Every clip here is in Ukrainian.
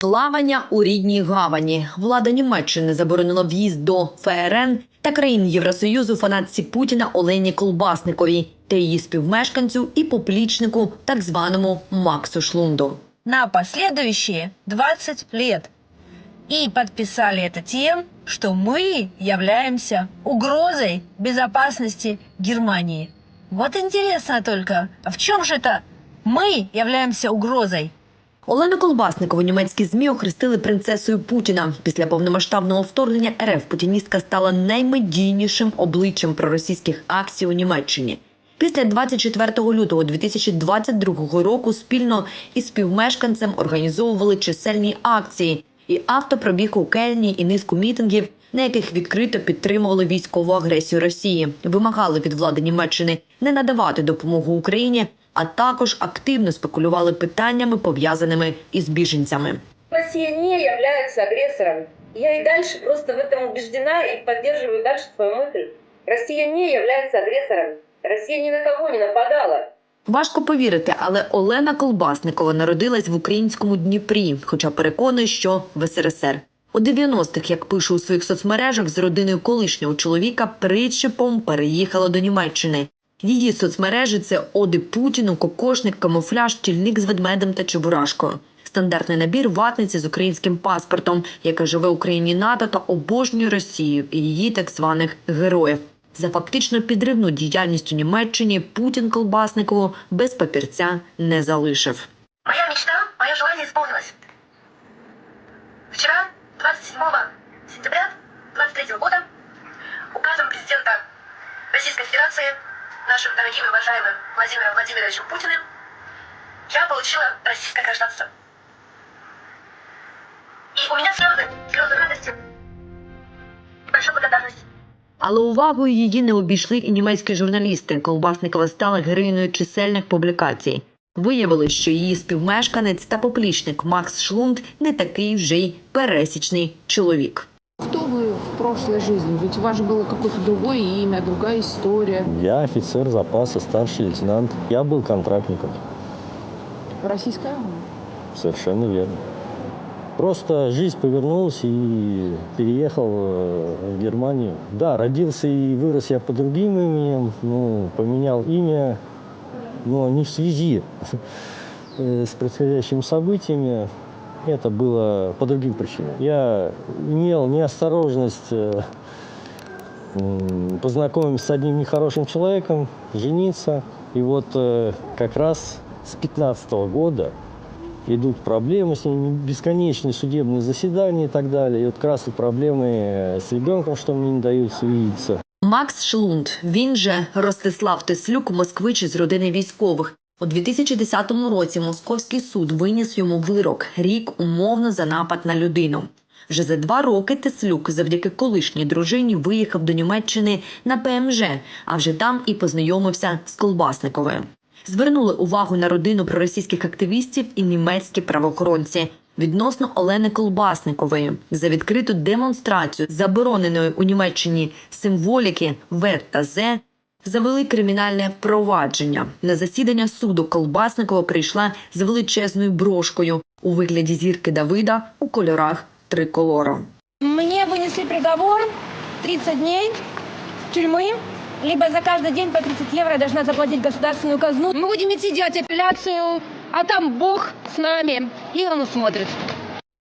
Плавання у рідній гавані. Влада Німеччини заборонила в'їзд до ФРН та країн Євросоюзу фанатці Путіна Олені Колбасниковій та її співмешканцю і поплічнику, так званому Максу Шлунду. на последующие 20 лет. И подписали это тем, что мы являемся угрозой безопасности Германии. Вот интересно только, а в чем же это мы являемся угрозой? Олену Колбасникову німецькі змі охрестили принцесою Путіна. Після повномасштабного вторгнення РФ путіністка стала наймедійнішим обличчям проросійських акцій у Німеччині. Після 24 лютого 2022 року спільно із співмешканцем організовували чисельні акції і автопробіг у Кельні і низку мітингів, на яких відкрито підтримували військову агресію Росії, вимагали від влади Німеччини не надавати допомогу Україні, а також активно спекулювали питаннями, пов'язаними із біженцями. Россия не является агрессором. Я и дальше просто в этом убеждена и поддерживаю дальше свою мысль. Россия не является агрессором. Россия ни на кого не нападала. Важко повірити, але Олена Колбасникова народилась в українському Дніпрі, хоча переконує, що в СРСР. У 90-х, як пише у своїх соцмережах, з родиною колишнього чоловіка причепом переїхала до Німеччини. Її соцмережі це оди Путіну, кокошник, камуфляж, тільник з ведмедем та чебурашкою. Стандартний набір ватниці з українським паспортом, яка живе у країні НАТО та обожнює Росію і її так званих героїв. За фактично підривну діяльність у Німеччині Путін Колбасникову без папірця не залишив. Моя мечта, мое желание исполнилось. Вчера, 27 сентября 23 года, указом президента Российской Федерации, нашим дорогим и уважаемым Владимиром Владимировичем Путиным, я получила российское гражданство. И у меня слезы, слезы радости и большой благодарности. Але увагою її не обійшли і німецькі журналісти. Колбасникова стала героїною чисельних публікацій. Виявилось, що її співмешканець та поплічник Макс Шлунд не такий вже й пересічний чоловік. Прошлой жизни? Ведь у вас же было какое-то другое имя, другая история. Я офицер запаса, старший лейтенант. Я был контрактником. Российская армия. Совершенно верно. Просто жизнь повернулась и переехал э, в Германию. Да, родился и вырос я под другим именем, ну, поменял имя, но не в связи э, с происходящими событиями. Это было по другим причинам. Я имел неосторожность э, м, познакомиться с одним нехорошим человеком, жениться. И вот э, как раз с 15 года идут проблемы с ними, бесконечные судебные заседания и так далее. И вот как раз и проблемы э, с ребенком, что мне не дают увидеться. Макс Шлунд, він же Ростислав Теслюк, москвич із родини військових. У 2010 році московський суд виніс йому вирок рік умовно за напад на людину. Вже за два роки Теслюк завдяки колишній дружині виїхав до Німеччини на ПМЖ, а вже там і познайомився з Колбасниковою. Звернули увагу на родину проросійських активістів і німецькі правоохоронці відносно Олени Колбасникової за відкриту демонстрацію забороненої у Німеччині символіки В та З завели кримінальне провадження. На засідання суду Колбасникова прийшла з величезною брошкою у вигляді зірки Давида у кольорах триколору. Мне вынесли приговор 30 дней тюрьмы, либо за каждый день по 30 евро я должна заплатить государственную казну. Мы будем идти делать апелляцию, а там Бог с нами, и Он смотрит.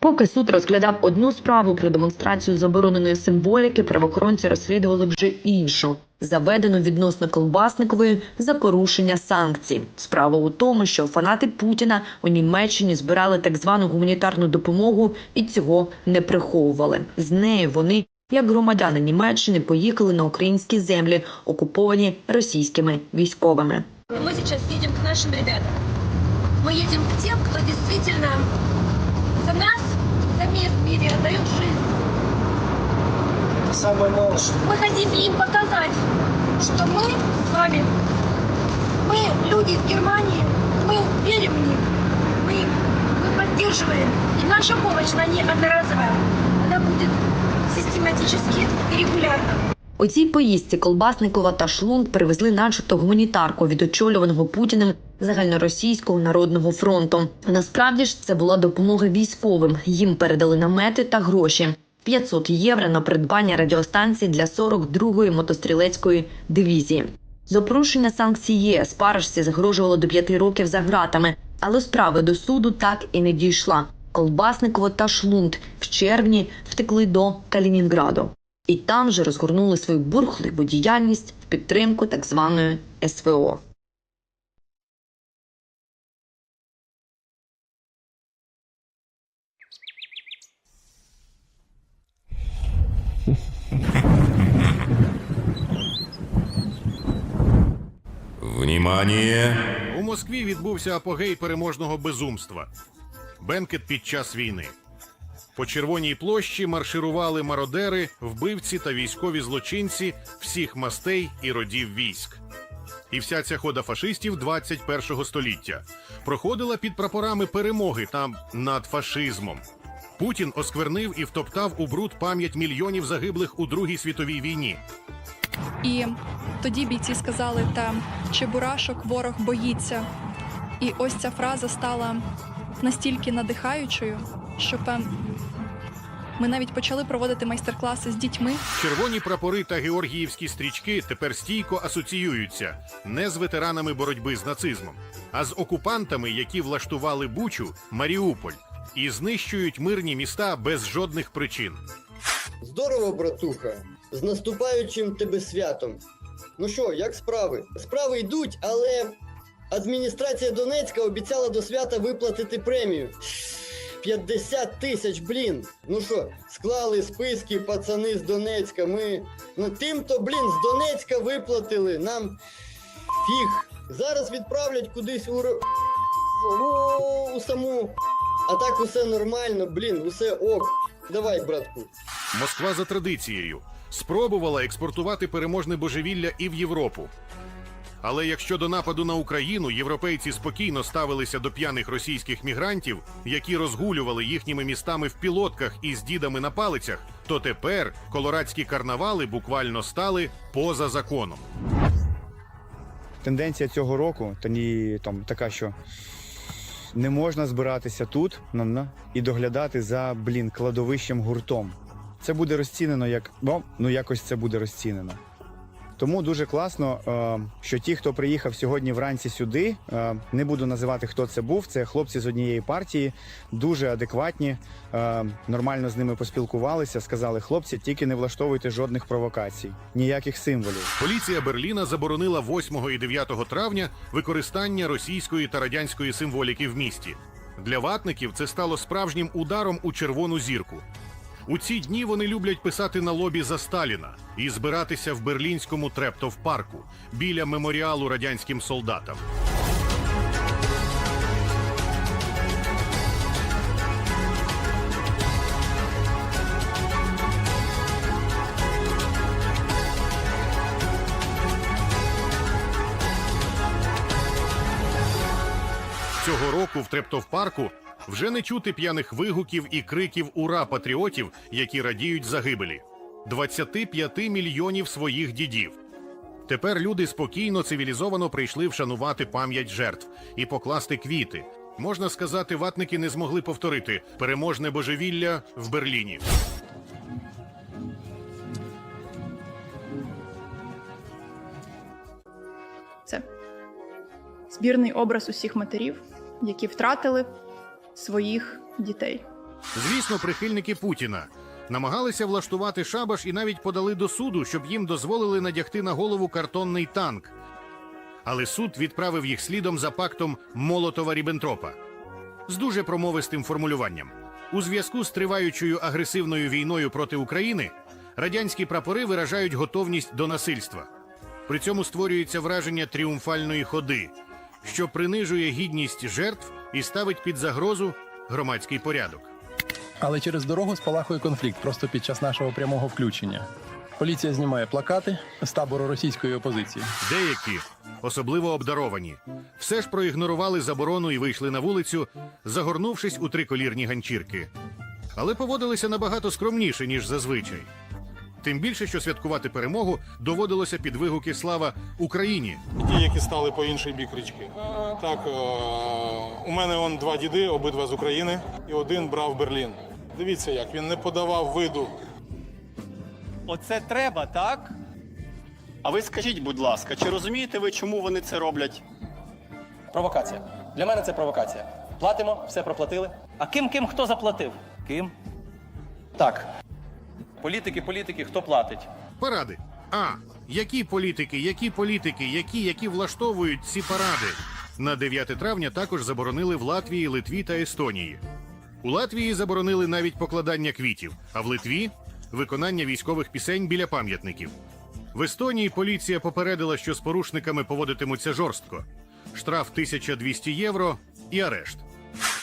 Поки суд розглядав одну справу про демонстрацію забороненої символіки, правоохоронці розслідували вже іншу, заведену відносно Колбасникової за порушення санкцій. Справа у тому, що фанати Путіна у Німеччині збирали так звану гуманітарну допомогу і цього не приховували. З нею вони, як громадяни Німеччини, поїхали на українські землі, окуповані російськими військовими. Мы сейчас едем к нашим ребятам. Мы едем к тем, кто действительно за нас, за мир в мире отдает жизнь. Мы хотим им показать, что мы с вами, мы люди из Германии, мы верим в них, мы, мы поддерживаем. И наша помощь, она не одноразовая, она будет систематически и регулярно. У цій поїздці Колбасникова та Шлунд привезли начебто гуманітарку від очолюваного Путіним загальноросійського народного фронту. Насправді ж це була допомога військовим. Їм передали намети та гроші. 500 євро на придбання радіостанції для 42-ї мотострілецької дивізії. За порушення санкцій ЄС парашці загрожувало до 5 років за ґратами, але справи до суду так і не дійшла. Колбасниково та Шлунт в червні втекли до Калінінграду. І там же розгорнули свою бурхливу діяльність в підтримку так званої СВО. Внимание! У Москві відбувся апогей переможного безумства. Бенкет під час війни. По червоній площі марширували мародери, вбивці та військові злочинці всіх мастей і родів військ. І вся ця хода фашистів 21 століття проходила під прапорами перемоги там над фашизмом. Путін осквернив і втоптав у бруд пам'ять мільйонів загиблих у Другій світовій війні. І тоді бійці сказали: та чебурашок ворог боїться. І ось ця фраза стала настільки надихаючою, що певно. Ми навіть почали проводити майстер-класи з дітьми. Червоні прапори та георгіївські стрічки тепер стійко асоціюються не з ветеранами боротьби з нацизмом, а з окупантами, які влаштували Бучу, Маріуполь і знищують мирні міста без жодних причин. Здорово, братуха. З наступаючим тебе святом. Ну що, як справи? Справи йдуть, але адміністрація Донецька обіцяла до свята виплатити премію. 50 тисяч, блін. Ну що, склали списки, пацани з Донецька. Ми ну тим-то, блін, з Донецька виплатили. Нам фіг. Зараз відправлять кудись у, Ро- у саму. А так усе нормально, блін, усе ок. Давай, братку. Москва за традицією спробувала експортувати переможне божевілля і в Європу. Але якщо до нападу на Україну європейці спокійно ставилися до п'яних російських мігрантів, які розгулювали їхніми містами в пілотках і з дідами на палицях, то тепер колорадські карнавали буквально стали поза законом. Тенденція цього року та ні, там така, що не можна збиратися тут і доглядати за блін кладовищем гуртом. Це буде розцінено як ну, ну якось це буде розцінено. Тому дуже класно, е, що ті, хто приїхав сьогодні вранці сюди, е, не буду називати, хто це був. Це хлопці з однієї партії, дуже адекватні, е, нормально з ними поспілкувалися. Сказали, хлопці, тільки не влаштовуйте жодних провокацій, ніяких символів. Поліція Берліна заборонила 8 і 9 травня використання російської та радянської символіки в місті. Для ватників це стало справжнім ударом у червону зірку. У ці дні вони люблять писати на лобі за Сталіна і збиратися в берлінському трептов парку біля меморіалу радянським солдатам. Цього року в Трептовпарку вже не чути п'яних вигуків і криків ура патріотів, які радіють загибелі. 25 мільйонів своїх дідів. Тепер люди спокійно, цивілізовано прийшли вшанувати пам'ять жертв і покласти квіти. Можна сказати, ватники не змогли повторити переможне божевілля в Берліні. Це збірний образ усіх матерів, які втратили своїх дітей. Звісно, прихильники Путіна намагалися влаштувати шабаш і навіть подали до суду, щоб їм дозволили надягти на голову картонний танк. Але суд відправив їх слідом за пактом Молотова Ріббентропа з дуже промовистим формулюванням. У зв'язку з триваючою агресивною війною проти України радянські прапори виражають готовність до насильства. При цьому створюється враження тріумфальної ходи, що принижує гідність жертв і ставить під загрозу громадський порядок. Але через дорогу спалахує конфлікт просто під час нашого прямого включення. Поліція знімає плакати з табору російської опозиції. Деякі, особливо обдаровані, все ж проігнорували заборону і вийшли на вулицю, загорнувшись у триколірні ганчірки. Але поводилися набагато скромніше, ніж зазвичай. Тим більше, що святкувати перемогу доводилося під вигуки Слава Україні. Ті, які стали по інший бік річки. Так, е, у мене он два діди, обидва з України, і один брав Берлін. Дивіться, як він не подавав виду. Оце треба, так? А ви скажіть, будь ласка, чи розумієте ви, чому вони це роблять? Провокація. Для мене це провокація. Платимо, все проплатили. А ким ким хто заплатив? Ким? Так. Політики, політики, хто платить? Паради. А. Які політики, які політики, які, які влаштовують ці паради? На 9 травня також заборонили в Латвії, Литві та Естонії. У Латвії заборонили навіть покладання квітів, а в Литві виконання військових пісень біля пам'ятників. В Естонії поліція попередила, що з порушниками поводитимуться жорстко. Штраф 1200 євро і арешт.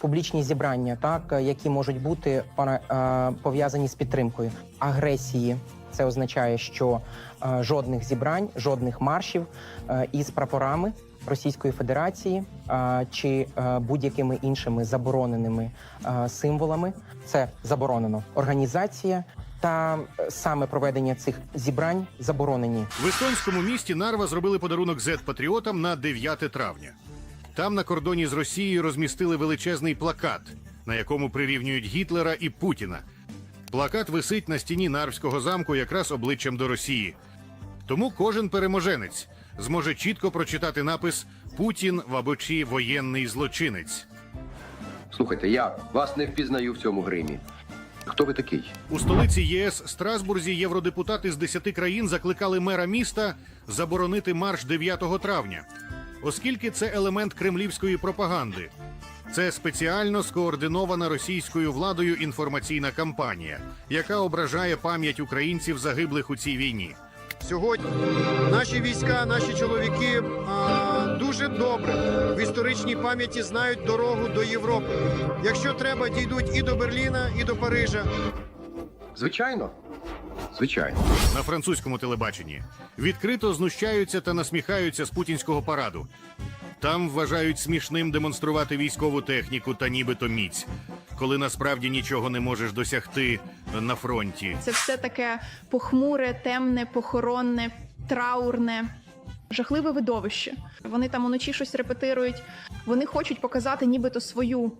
Публічні зібрання, так які можуть бути е, пов'язані з підтримкою агресії. Це означає, що е, жодних зібрань, жодних маршів е, із прапорами Російської Федерації е, чи е, будь-якими іншими забороненими е, символами. Це заборонено. Організація та е, саме проведення цих зібрань заборонені. В естонському місті Нарва зробили подарунок зет-патріотам на 9 травня. Там на кордоні з Росією розмістили величезний плакат, на якому прирівнюють Гітлера і Путіна. Плакат висить на стіні Нарвського замку якраз обличчям до Росії. Тому кожен переможенець зможе чітко прочитати напис Путін в абочі воєнний злочинець. Слухайте, я вас не впізнаю в цьому гримі. Хто ви такий? У столиці ЄС Страсбурзі євродепутати з 10 країн закликали мера міста заборонити марш 9 травня, оскільки це елемент кремлівської пропаганди. Це спеціально скоординована російською владою інформаційна кампанія, яка ображає пам'ять українців загиблих у цій війні. Сьогодні наші війська, наші чоловіки а, дуже добре в історичній пам'яті знають дорогу до Європи. Якщо треба, дійдуть і до Берліна, і до Парижа. Звичайно. Звичайно. на французькому телебаченні відкрито знущаються та насміхаються з путінського параду. Там вважають смішним демонструвати військову техніку та нібито міць, коли насправді нічого не можеш досягти на фронті. Це все таке похмуре, темне, похоронне, траурне, жахливе видовище. Вони там уночі щось репетирують. Вони хочуть показати нібито свою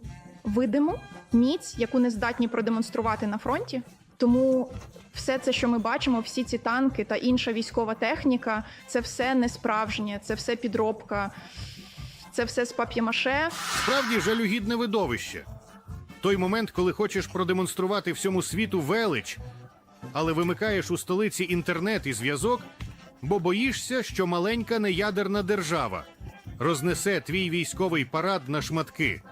видиму міць, яку не здатні продемонструвати на фронті. Тому все це, що ми бачимо, всі ці танки та інша військова техніка, це все не справжнє, це все підробка, це все з пап'ємаше. Справді жалюгідне видовище. Той момент, коли хочеш продемонструвати всьому світу велич, але вимикаєш у столиці інтернет і зв'язок, бо боїшся, що маленька неядерна держава рознесе твій військовий парад на шматки.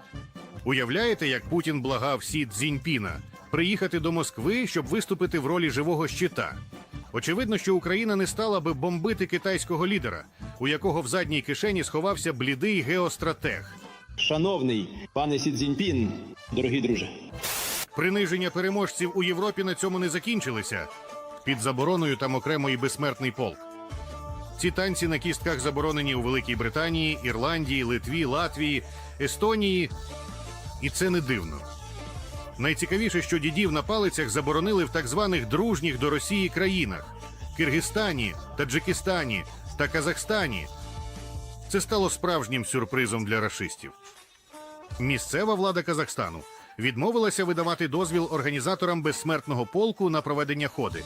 Уявляєте, як Путін благав Сі Цзіньпіна приїхати до Москви, щоб виступити в ролі живого щита? Очевидно, що Україна не стала би бомбити китайського лідера, у якого в задній кишені сховався блідий геостратег. Шановний пане Сі Цзіньпін, дорогі друже. Приниження переможців у Європі на цьому не закінчилися. Під забороною там окремо і безсмертний полк. Ці танці на кістках заборонені у Великій Британії, Ірландії, Литві, Латвії, Естонії. І це не дивно. Найцікавіше, що дідів на палицях заборонили в так званих дружніх до Росії країнах Киргизстані, Таджикистані та Казахстані. Це стало справжнім сюрпризом для рашистів. Місцева влада Казахстану відмовилася видавати дозвіл організаторам безсмертного полку на проведення ходи.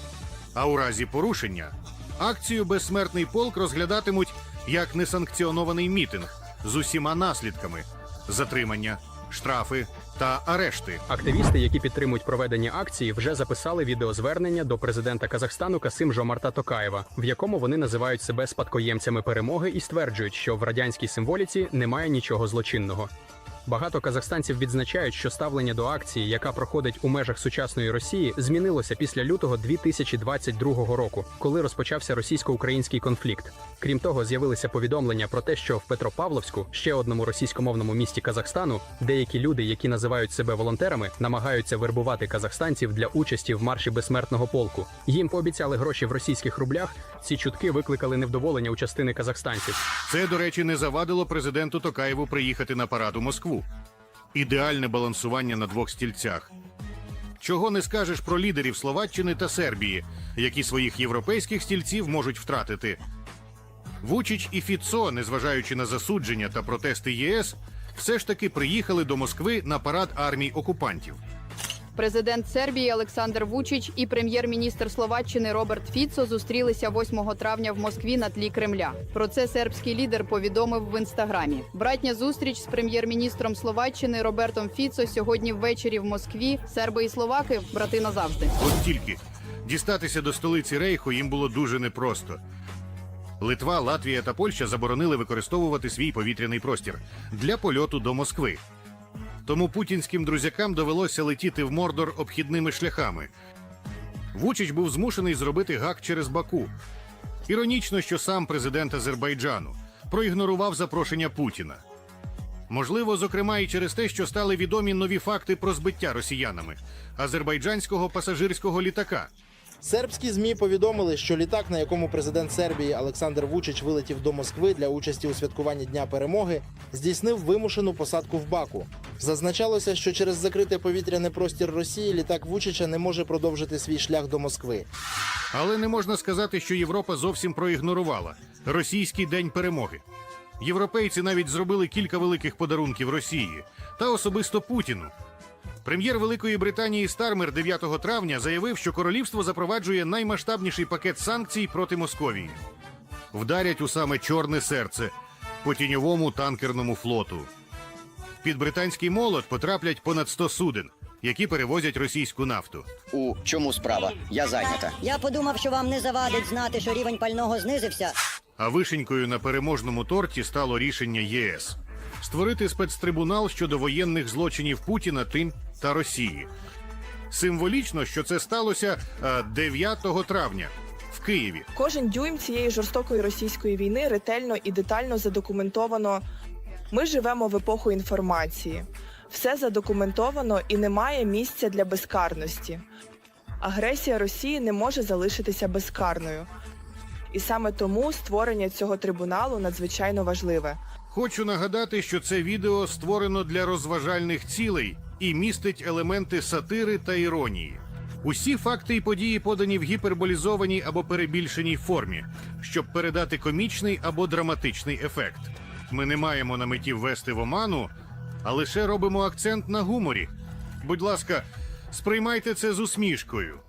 А у разі порушення акцію Безсмертний полк розглядатимуть як несанкціонований мітинг з усіма наслідками затримання, штрафи та арешти. Активісти, які підтримують проведення акції, вже записали відеозвернення до президента Казахстану Касим Жомарта Токаєва, в якому вони називають себе спадкоємцями перемоги і стверджують, що в радянській символіці немає нічого злочинного. Багато казахстанців відзначають, що ставлення до акції, яка проходить у межах сучасної Росії, змінилося після лютого 2022 року, коли розпочався російсько-український конфлікт. Крім того, з'явилися повідомлення про те, що в Петропавловську, ще одному російськомовному місті Казахстану, деякі люди, які називають себе волонтерами, намагаються вербувати казахстанців для участі в марші безсмертного полку. Їм пообіцяли гроші в російських рублях. Ці чутки викликали невдоволення у частини казахстанців. Це, до речі, не завадило президенту Токаєву приїхати на парад Москву. Ідеальне балансування на двох стільцях. Чого не скажеш про лідерів Словаччини та Сербії, які своїх європейських стільців можуть втратити. Вучич і Фіцо, незважаючи на засудження та протести ЄС, все ж таки приїхали до Москви на парад армій окупантів. Президент Сербії Олександр Вучич і прем'єр-міністр Словаччини Роберт Фіцо зустрілися 8 травня в Москві на тлі Кремля. Про це сербський лідер повідомив в інстаграмі. Братня зустріч з прем'єр-міністром Словаччини Робертом Фіцо сьогодні ввечері в Москві. Серби і словаки брати назавжди. От тільки дістатися до столиці Рейху їм було дуже непросто. Литва, Латвія та Польща заборонили використовувати свій повітряний простір для польоту до Москви. Тому путінським друзякам довелося летіти в Мордор обхідними шляхами. Вучич був змушений зробити гак через Баку. Іронічно, що сам президент Азербайджану проігнорував запрошення Путіна. Можливо, зокрема, і через те, що стали відомі нові факти про збиття росіянами азербайджанського пасажирського літака. Сербські змі повідомили, що літак, на якому президент Сербії Олександр Вучич вилетів до Москви для участі у святкуванні Дня перемоги, здійснив вимушену посадку в Баку. Зазначалося, що через закритий повітряний простір Росії літак Вучича не може продовжити свій шлях до Москви. Але не можна сказати, що Європа зовсім проігнорувала російський день перемоги. Європейці навіть зробили кілька великих подарунків Росії та особисто Путіну. Прем'єр Великої Британії Стармер 9 травня заявив, що королівство запроваджує наймасштабніший пакет санкцій проти Московії. Вдарять у саме чорне серце по тіньовому танкерному флоту. Під британський молот потраплять понад 100 суден, які перевозять російську нафту. У чому справа? Я зайнята. Я подумав, що вам не завадить знати, що рівень пального знизився. А вишенькою на переможному торті стало рішення ЄС створити спецтрибунал щодо воєнних злочинів Путіна, Тим та Росії. Символічно, що це сталося е, 9 травня в Києві. Кожен дюйм цієї жорстокої російської війни ретельно і детально задокументовано. Ми живемо в епоху інформації. Все задокументовано і немає місця для безкарності. Агресія Росії не може залишитися безкарною. І саме тому створення цього трибуналу надзвичайно важливе. Хочу нагадати, що це відео створено для розважальних цілей і містить елементи сатири та іронії. Усі факти і події подані в гіперболізованій або перебільшеній формі, щоб передати комічний або драматичний ефект. Ми не маємо на меті ввести в оману, а лише робимо акцент на гуморі. Будь ласка, сприймайте це з усмішкою.